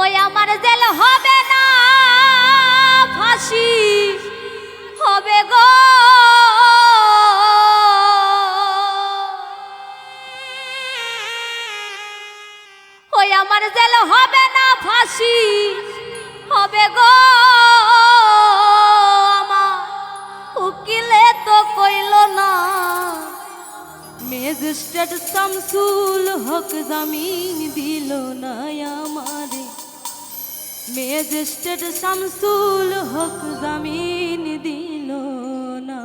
ওই আমার জেল হবে না, ফাঁসি হবে গো। ওই আমার জেল হবে না, ফাঁসি হবে গো। আমার উকিলে তো কইল না, ম্যাজিস্ট্রেট শামসুল হক জামিন দিল না। ম্যাজিস্ট্রেট শামসুল হক জামিন দিল না।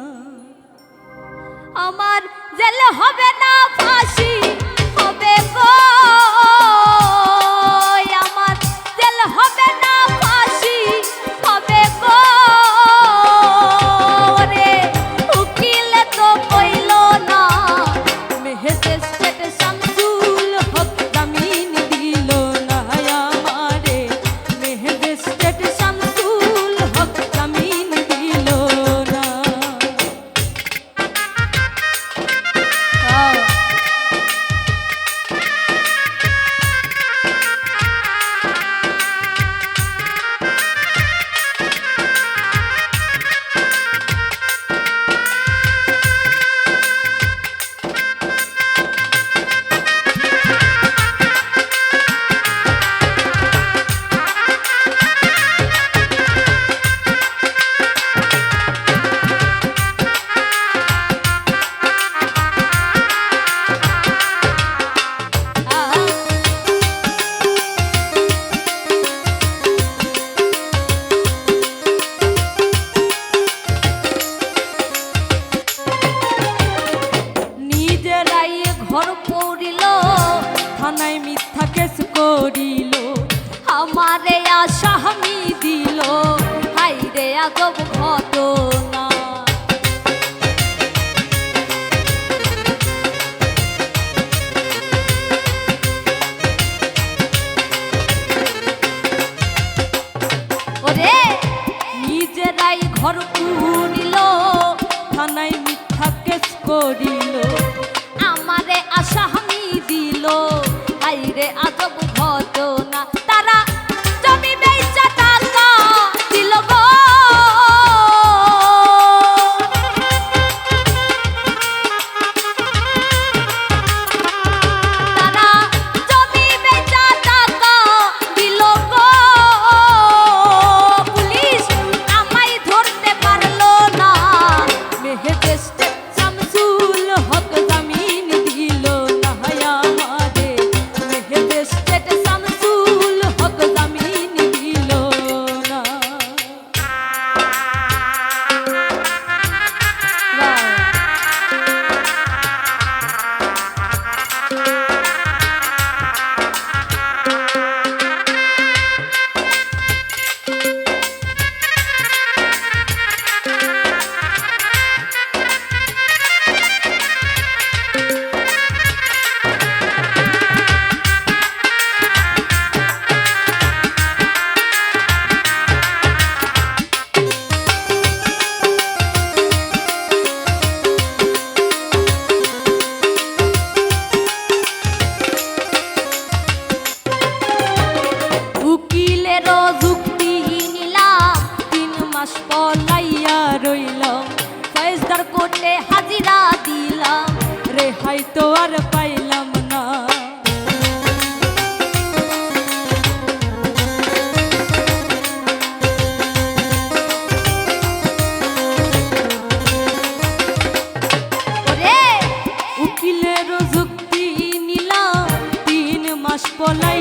আমার জেল হবে না ফাঁসি। ঘর পুরিল থানায় মিথ্যা কেস করিল। আমারে আসামি দিল আইরে আজব আর পাইলাম না। উকিলের যুক্তি নিলাম তিন মাস পলাইয়া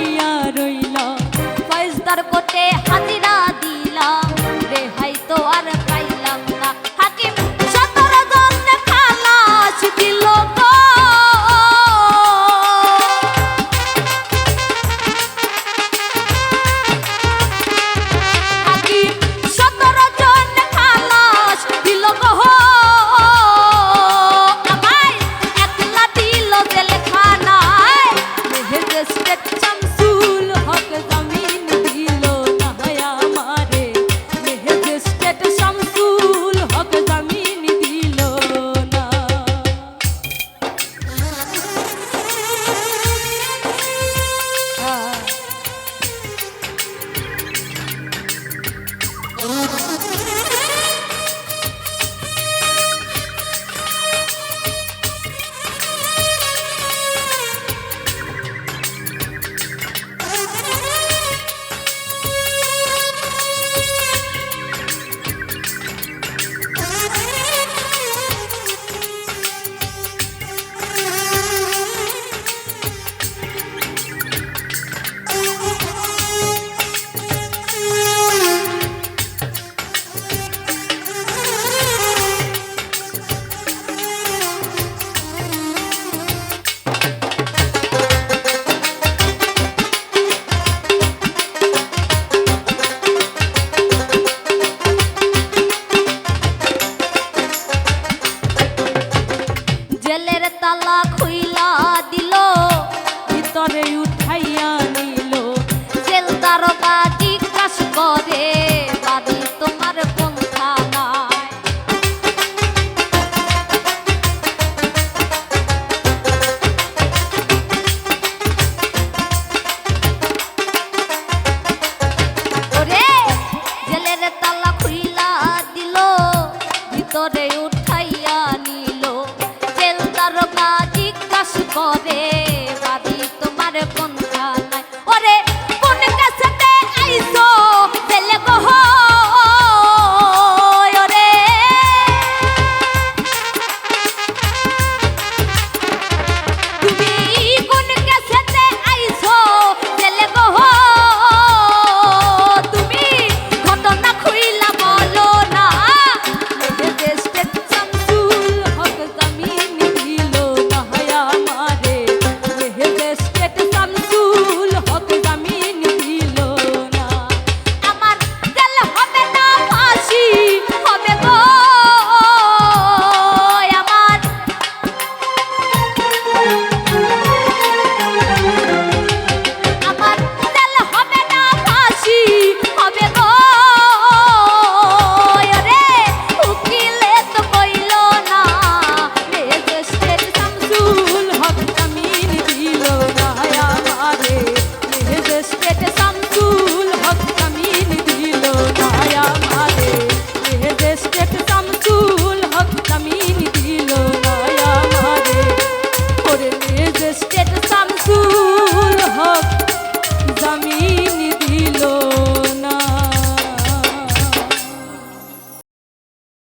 জেলের তালা খুইলা দিল ভিতরে উঠে